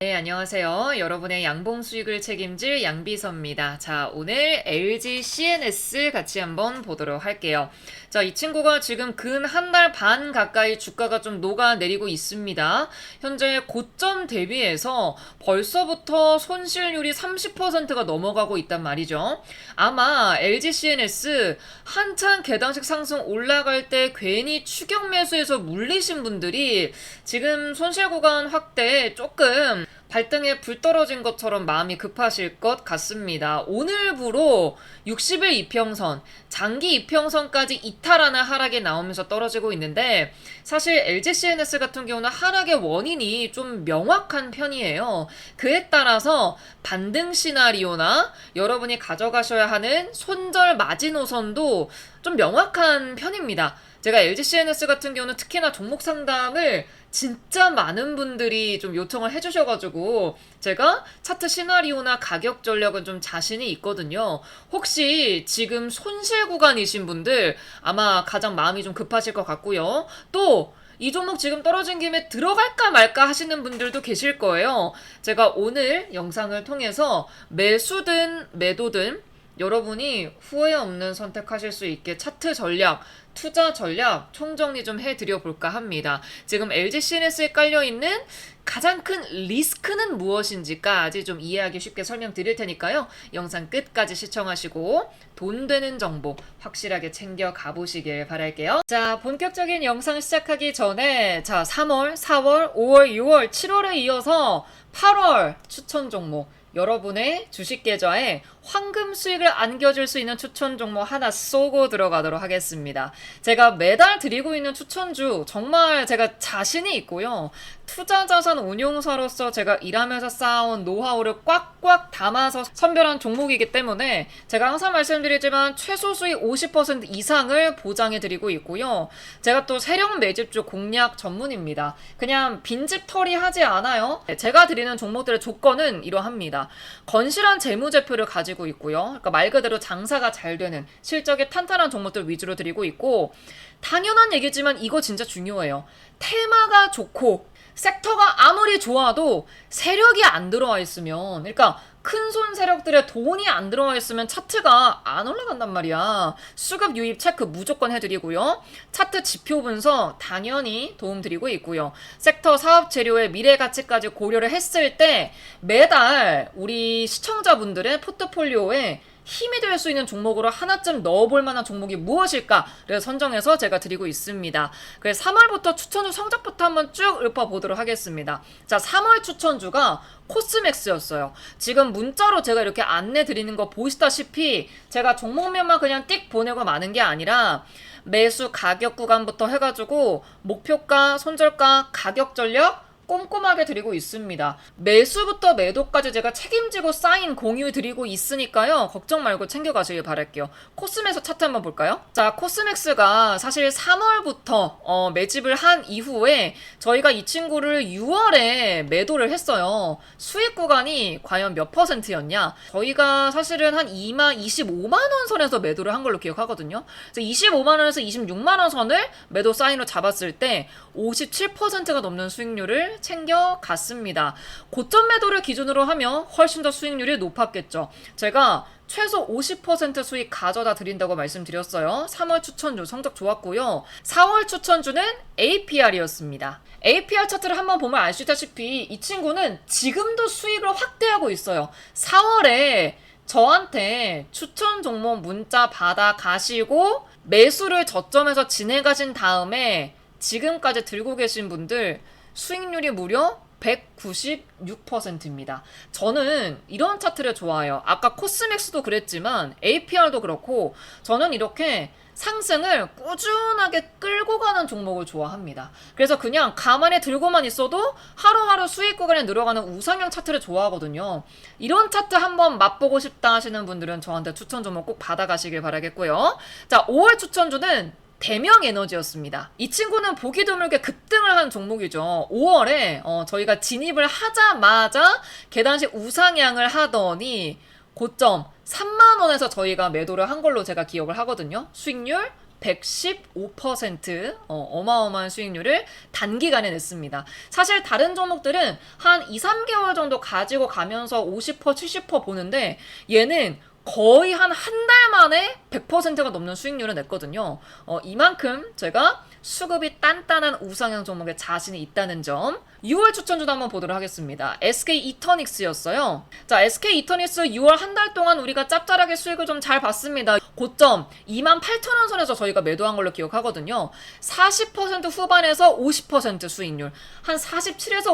네, 안녕하세요. 여러분의 양봉 수익을 책임질 양비서입니다. 자, 오늘 LG CNS 같이 한번 보도록 할게요. 자, 이 친구가 지금 근 한 달 반 가까이 주가가 좀 녹아내리고 있습니다. 현재 고점 대비해서 벌써부터 손실률이 30%가 넘어가고 있단 말이죠. 아마 LG CNS 한창 계단식 상승 올라갈 때 괜히 추격 매수해서 물리신 분들이 지금 손실 구간 확대에 조금 발등에 불 떨어진 것처럼 마음이 급하실 것 같습니다. 오늘부로 60일 이평선, 장기 이평선까지 이탈하는 하락이 나오면서 떨어지고 있는데 사실 LG CNS 같은 경우는 하락의 원인이 좀 명확한 편이에요. 그에 따라서 반등 시나리오나 여러분이 가져가셔야 하는 손절 마지노선도 좀 명확한 편입니다. 제가 LG CNS 같은 경우는 특히나 종목 상담을 진짜 많은 분들이 좀 요청을 해주셔가지고 제가 차트 시나리오나 가격 전략은 좀 자신이 있거든요. 혹시 지금 손실 구간이신 분들 아마 가장 마음이 좀 급하실 것 같고요. 또이 종목 지금 떨어진 김에 들어갈까 말까 하시는 분들도 계실 거예요. 제가 오늘 영상을 통해서 매수든 매도든 여러분이 후회 없는 선택하실 수 있게 차트 전략, 투자 전략 총정리 좀 해드려 볼까 합니다. 지금 LG CNS에 깔려 있는 가장 큰 리스크는 무엇인지까지 좀 이해하기 쉽게 설명드릴 테니까요. 영상 끝까지 시청하시고 돈 되는 정보 확실하게 챙겨 가보시길 바랄게요. 자, 본격적인 영상 시작하기 전에 자, 3월, 4월, 5월, 6월, 7월에 이어서 8월 추천 종목 여러분의 주식 계좌에 황금 수익을 안겨줄 수 있는 추천 종목 하나 쏘고 들어가도록 하겠습니다. 제가 매달 드리고 있는 추천주 정말 제가 자신이 있고요. 투자 자산 운용사로서 제가 일하면서 쌓아온 노하우를 꽉꽉 담아서 선별한 종목이기 때문에 제가 항상 말씀드리지만 최소 수익 50% 이상을 보장해 드리고 있고요. 제가 또 세력 매집주 공략 전문입니다. 그냥 빈집 털이 하지 않아요. 제가 드리는 종목들의 조건은 이러합니다. 건실한 재무제표를 가지고 있고요. 그러니까 말 그대로 장사가 잘 되는 실적이 탄탄한 종목들 위주로 드리고 있고 당연한 얘기지만 이거 진짜 중요해요. 테마가 좋고 섹터가 아무리 좋아도 세력이 안 들어와 있으면 그러니까 큰손 세력들의 돈이 안 들어와 있으면 차트가 안 올라간단 말이야. 수급 유입 체크 무조건 해드리고요. 차트 지표 분석 당연히 도움 드리고 있고요. 섹터 사업 재료의 미래 가치까지 고려를 했을 때 매달 우리 시청자분들의 포트폴리오에 힘이 될 수 있는 종목으로 하나쯤 넣어볼 만한 종목이 무엇일까를 선정해서 제가 드리고 있습니다. 그래서 3월부터 추천주 성적부터 한번 쭉 읊어보도록 하겠습니다. 자, 3월 추천주가 코스맥스였어요. 지금 문자로 제가 이렇게 안내 드리는 거 보시다시피 제가 종목명만 그냥 띡 보내고 마는 게 아니라 매수 가격 구간부터 해가지고 목표가, 손절가, 가격 전략, 꼼꼼하게 드리고 있습니다. 매수부터 매도까지 제가 책임지고 사인 공유 드리고 있으니까요. 걱정 말고 챙겨가시길 바랄게요. 코스맥스 차트 한번 볼까요? 자, 코스맥스가 사실 3월부터 어, 매집을 한 이후에 저희가 이 친구를 6월에 매도를 했어요. 수익 구간이 과연 몇 퍼센트였냐? 저희가 사실은 한 2만 25만 원 선에서 매도를 한 걸로 기억하거든요. 그래서 25만 원에서 26만 원 선을 매도 사인으로 잡았을 때 57%가 넘는 수익률을 챙겨갔습니다. 고점 매도를 기준으로 하면 훨씬 더 수익률이 높았겠죠. 제가 최소 50% 수익 가져다 드린다고 말씀드렸어요. 3월 추천주 성적 좋았고요. 4월 추천주는 APR이었습니다. APR 차트를 한번 보면 알 수 있다시피 이 친구는 지금도 수익을 확대하고 있어요. 4월에 저한테 추천 종목 문자 받아 가시고 매수를 저점에서 진행하신 다음에 지금까지 들고 계신 분들 수익률이 무려 196%입니다. 저는 이런 차트를 좋아해요. 아까 코스맥스도 그랬지만 APR도 그렇고 저는 이렇게 상승을 꾸준하게 끌고 가는 종목을 좋아합니다. 그래서 그냥 가만히 들고만 있어도 하루하루 수익 구간에 늘어가는 우상향 차트를 좋아하거든요. 이런 차트 한번 맛보고 싶다 하시는 분들은 저한테 추천 종목 꼭 받아가시길 바라겠고요. 자, 5월 추천주는 대명 에너지였습니다. 이 친구는 보기 드물게 급등을 한 종목이죠. 5월에 어, 저희가 진입을 하자마자 계단식 우상향을 하더니 고점 3만 원에서 저희가 매도를 한 걸로 제가 기억을 하거든요. 수익률 115% 어, 어마어마한 수익률을 단기간에 냈습니다. 사실 다른 종목들은 한 2, 3개월 정도 가지고 가면서 50%, 70% 보는데 얘는 거의 한 한 달 만에 100%가 넘는 수익률을 냈거든요. 어, 이만큼 제가 수급이 단단한 우상향 종목에 자신이 있다는 점. 6월 추천주도 한번 보도록 하겠습니다. SK 이터닉스였어요. 자, SK 이터닉스 6월 한 달 동안 우리가 짭짤하게 수익을 좀 잘 봤습니다. 고점 28,000원 선에서 저희가 매도한 걸로 기억하거든요. 40% 후반에서 50% 수익률, 한 47에서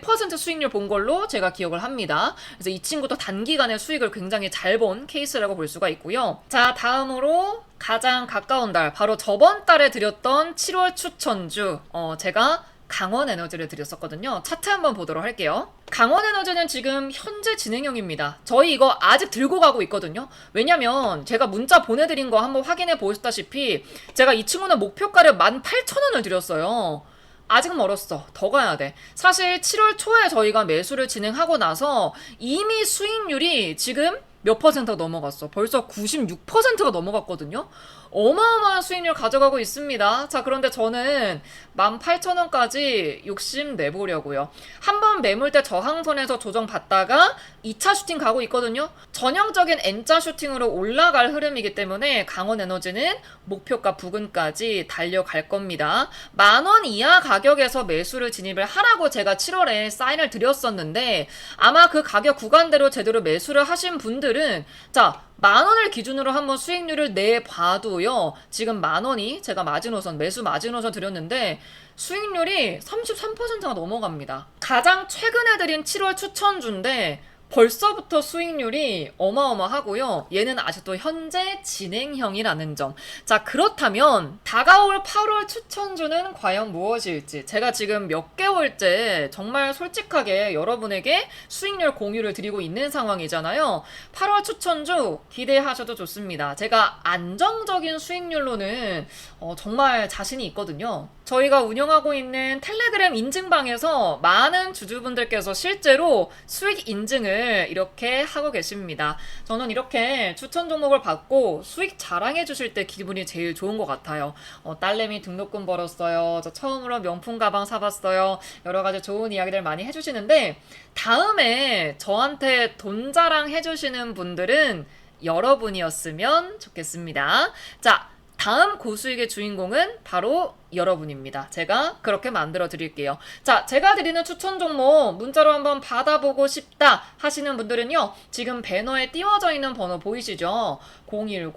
51% 수익률 본 걸로 제가 기억을 합니다. 그래서 이 친구도 단기간에 수익을 굉장히 잘 본 케이스라고 볼 수가 있고요. 자, 다음으로 가장 가까운 달, 바로 저번 달에 드렸던 7월 추천주, 어, 제가 강원 에너지를 드렸었거든요. 차트 한번 보도록 할게요. 강원 에너지는 지금 현재 진행형입니다. 저희 이거 아직 들고 가고 있거든요. 왜냐면 제가 문자 보내드린 거 한번 확인해 보셨다시피 제가 이 친구는 목표가를 18,000원을 드렸어요. 아직 멀었어. 더 가야 돼. 사실 7월 초에 저희가 매수를 진행하고 나서 이미 수익률이 지금 몇 퍼센트가 넘어갔어. 벌써 96%가 넘어갔거든요. 어마어마한 수익률 가져가고 있습니다. 자, 그런데 저는 18,000원까지 욕심 내보려고요. 한 번 매물대 저항선에서 조정받다가 2차 슈팅 가고 있거든요. 전형적인 N자 슈팅으로 올라갈 흐름이기 때문에 강원 에너지는 목표가 부근까지 달려갈 겁니다. 만 원 이하 가격에서 매수를 진입을 하라고 제가 7월에 사인을 드렸었는데 아마 그 가격 구간대로 제대로 매수를 하신 분들 은 자, 만 원을 기준으로 한번 수익률을 내봐도요. 지금 만 원이 제가 마지노선 매수 마지노선 드렸는데 수익률이 33%가 넘어갑니다. 가장 최근에 드린 7월 추천주인데 벌써부터 수익률이 어마어마하고요. 얘는 아직도 현재 진행형이라는 점. 자, 그렇다면 다가올 8월 추천주는 과연 무엇일지 제가 지금 몇 개월째 정말 솔직하게 여러분에게 수익률 공유를 드리고 있는 상황이잖아요. 8월 추천주 기대하셔도 좋습니다. 제가 안정적인 수익률로는 어, 정말 자신이 있거든요. 저희가 운영하고 있는 텔레그램 인증방에서 많은 주주분들께서 실제로 수익 인증을 이렇게 하고 계십니다. 저는 이렇게 추천 종목을 받고 수익 자랑해 주실 때 기분이 제일 좋은 것 같아요. 어, 딸내미 등록금 벌었어요. 저 처음으로 명품 가방 사봤어요. 여러 가지 좋은 이야기들 많이 해주시는데 다음에 저한테 돈 자랑 해주시는 분들은 여러분이었으면 좋겠습니다. 자, 다음 고수익의 주인공은 바로 여러분입니다. 제가 그렇게 만들어 드릴게요. 자, 제가 드리는 추천 종목 문자로 한번 받아보고 싶다 하시는 분들은요. 지금 배너에 띄워져 있는 번호 보이시죠? 010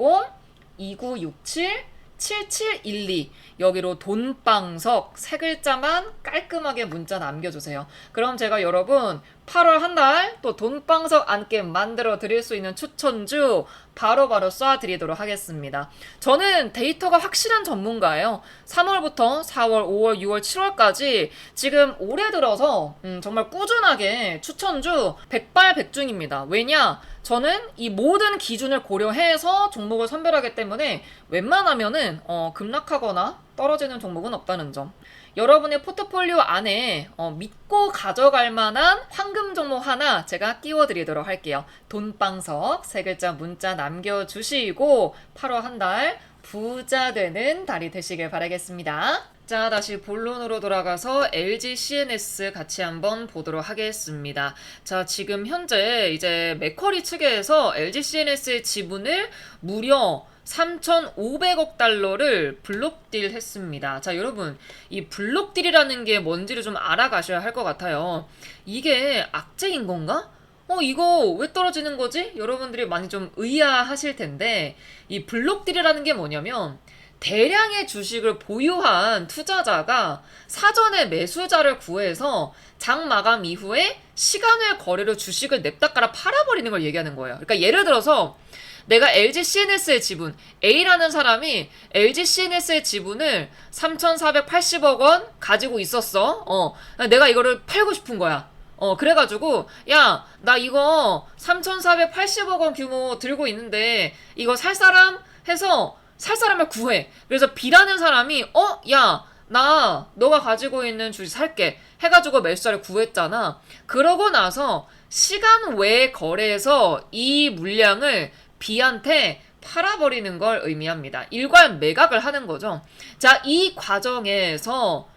2967 7712 여기로 돈방석 세 글자만 깔끔하게 문자 남겨주세요. 그럼 제가 여러분 8월 한 달 또 돈방석 앉게 만들어 드릴 수 있는 추천주 바로바로 쏴드리도록 하겠습니다. 저는 데이터가 확실한 전문가예요. 3월부터 4월, 5월, 6월, 7월까지 지금 올해 들어서 음, 정말 꾸준하게 추천주 백발백중입니다. 왜냐? 저는 이 모든 기준을 고려해서 종목을 선별하기 때문에 웬만하면은 어, 급락하거나 떨어지는 종목은 없다는 점. 여러분의 포트폴리오 안에 어, 믿고 가져갈 만한 황금 종목 하나 제가 끼워드리도록 할게요. 돈방석 세 글자 문자 남겨주시고 8월 한 달 부자 되는 달이 되시길 바라겠습니다. 자, 다시 본론으로 돌아가서 LG CNS 같이 한번 보도록 하겠습니다. 자, 지금 현재 이제 맥커리 측에서 LG CNS의 지분을 무려 3,500억 달러를 블록딜 했습니다. 자, 여러분, 이 블록딜이라는 게 뭔지를 좀 알아가셔야 할 것 같아요. 이게 악재인 건가? 어, 이거 왜 떨어지는 거지? 여러분들이 많이 좀 의아하실 텐데, 이 블록딜이라는 게 뭐냐면, 대량의 주식을 보유한 투자자가 사전에 매수자를 구해서 장 마감 이후에 시간외 거래로 주식을 냅다 깔아 팔아버리는 걸 얘기하는 거예요. 그러니까 예를 들어서 내가 LG CNS의 지분 A라는 사람이 LG CNS의 지분을 3,480억 원 가지고 있었어. 어, 내가 이거를 팔고 싶은 거야. 어, 그래가지고, 야, 나 이거 3,480억 원 규모 들고 있는데, 이거 살 사람? 해서 살 사람을 구해. 그래서 B라는 사람이, 어, 야, 나 너가 가지고 있는 주식 살게. 해가지고 매수자를 구했잖아. 그러고 나서 시간 외 거래에서 이 물량을 B한테 팔아버리는 걸 의미합니다. 일괄 매각을 하는 거죠. 자, 이 과정에서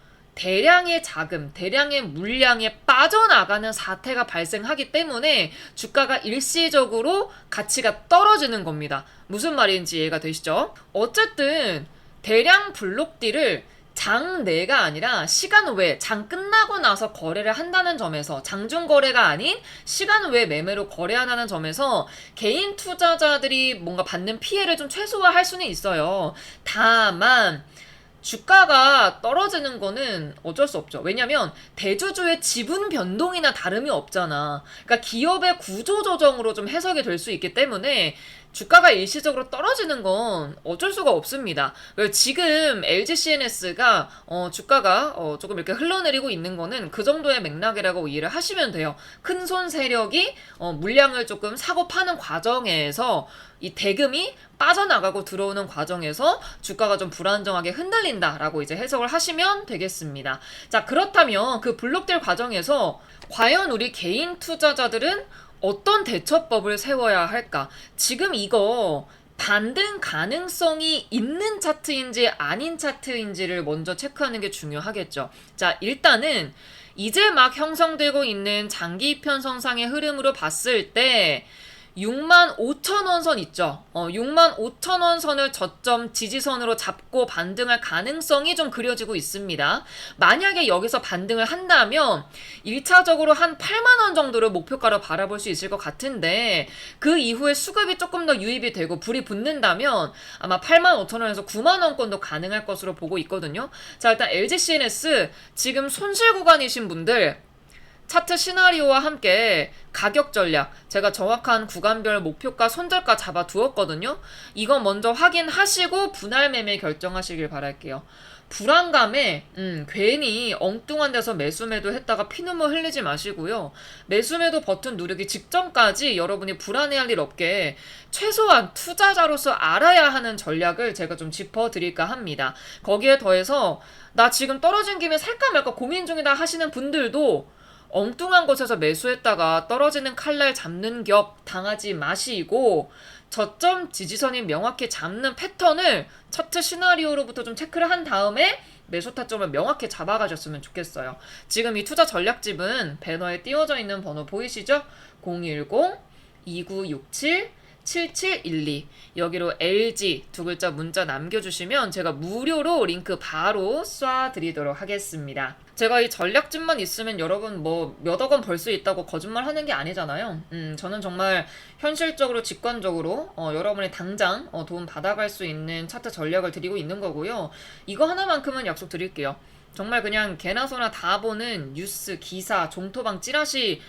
대량의 자금, 대량의 물량에 빠져나가는 사태가 발생하기 때문에 주가가 일시적으로 가치가 떨어지는 겁니다. 무슨 말인지 이해가 되시죠? 어쨌든 대량 블록딜을 장 내가 아니라 시간 외, 장 끝나고 나서 거래를 한다는 점에서 장중 거래가 아닌 시간 외 매매로 거래한다는 점에서 개인 투자자들이 뭔가 받는 피해를 좀 최소화할 수는 있어요. 다만 주가가 떨어지는 거는 어쩔 수 없죠. 왜냐면 대주주의 지분 변동이나 다름이 없잖아. 그러니까 기업의 구조 조정으로 좀 해석이 될 수 있기 때문에 주가가 일시적으로 떨어지는 건 어쩔 수가 없습니다. 지금 LG CNS가 어, 주가가 어, 조금 이렇게 흘러내리고 있는 거는 그 정도의 맥락이라고 이해를 하시면 돼요. 큰 손 세력이 어, 물량을 조금 사고 파는 과정에서 이 대금이 빠져나가고 들어오는 과정에서 주가가 좀 불안정하게 흔들린다라고 이제 해석을 하시면 되겠습니다. 자, 그렇다면 그 블록될 과정에서 과연 우리 개인 투자자들은 어떤 대처법을 세워야 할까? 지금 이거 반등 가능성이 있는 차트인지 아닌 차트인지를 먼저 체크하는 게 중요하겠죠. 자, 일단은 이제 막 형성되고 있는 장기 이편성상의 흐름으로 봤을 때 6만 5천 원선 있죠. 어, 6만 5천 원 선을 저점 지지선으로 잡고 반등할 가능성이 좀 그려지고 있습니다. 만약에 여기서 반등을 한다면 1차적으로 한 8만 원 정도를 목표가로 바라볼 수 있을 것 같은데 그 이후에 수급이 조금 더 유입이 되고 불이 붙는다면 아마 8만 5천 원에서 9만 원권도 가능할 것으로 보고 있거든요. 자, 일단 LG CNS 지금 손실 구간이신 분들 차트 시나리오와 함께 가격 전략, 제가 정확한 구간별 목표가 손절가 잡아 두었거든요. 이거 먼저 확인하시고 분할 매매 결정하시길 바랄게요. 불안감에 음, 괜히 엉뚱한 데서 매수매도 했다가 피눈물 흘리지 마시고요. 매수매도 버튼 누르기 직전까지 여러분이 불안해할 일 없게 최소한 투자자로서 알아야 하는 전략을 제가 좀 짚어드릴까 합니다. 거기에 더해서 나 지금 떨어진 김에 살까 말까 고민 중이다 하시는 분들도 엉뚱한 곳에서 매수했다가 떨어지는 칼날 잡는 격 당하지 마시고 저점 지지선이 명확히 잡는 패턴을 차트 시나리오로부터 좀 체크를 한 다음에 매수 타점을 명확히 잡아가셨으면 좋겠어요. 지금 이 투자 전략집은 배너에 띄워져 있는 번호 보이시죠? 010 2967 7712 여기로 LG 두 글자 문자 남겨주시면 제가 무료로 링크 바로 쏴드리도록 하겠습니다. 제가 이 전략집만 있으면 여러분 뭐 몇억 원 벌 수 있다고 거짓말 하는 게 아니잖아요. 음, 저는 정말 현실적으로 직관적으로 어, 여러분이 당장 어, 도움 받아갈 수 있는 차트 전략을 드리고 있는 거고요. 이거 하나만큼은 약속 드릴게요. 정말 그냥 개나 소나 다 보는 뉴스, 기사, 종토방 찌라시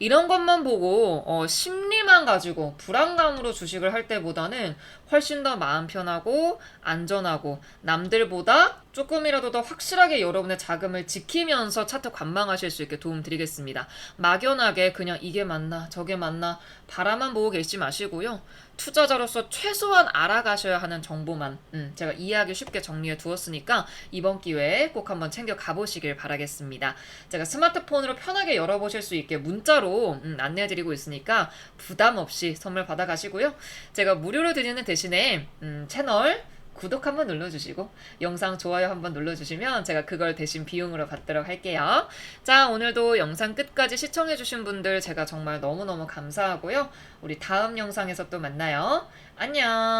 이런 것만 보고 어, 심리만 가지고 불안감으로 주식을 할 때보다는 훨씬 더 마음 편하고 안전하고 남들보다 조금이라도 더 확실하게 여러분의 자금을 지키면서 차트 관망하실 수 있게 도움 드리겠습니다. 막연하게 그냥 이게 맞나 저게 맞나 바라만 보고 계시지 마시고요. 투자자로서 최소한 알아가셔야 하는 정보만 음, 제가 이해하기 쉽게 정리해 두었으니까 이번 기회에 꼭 한번 챙겨 가보시길 바라겠습니다. 제가 스마트폰으로 편하게 열어보실 수 있게 문자로 음, 안내해 드리고 있으니까 부담 없이 선물 받아가시고요. 제가 무료로 드리는 대신에 음, 채널 구독 한번 눌러주시고 영상 좋아요 한번 눌러주시면 제가 그걸 대신 비용으로 받도록 할게요. 자 오늘도 영상 끝까지 시청해주신 분들 제가 정말 너무너무 감사하고요. 우리 다음 영상에서 또 만나요. 안녕.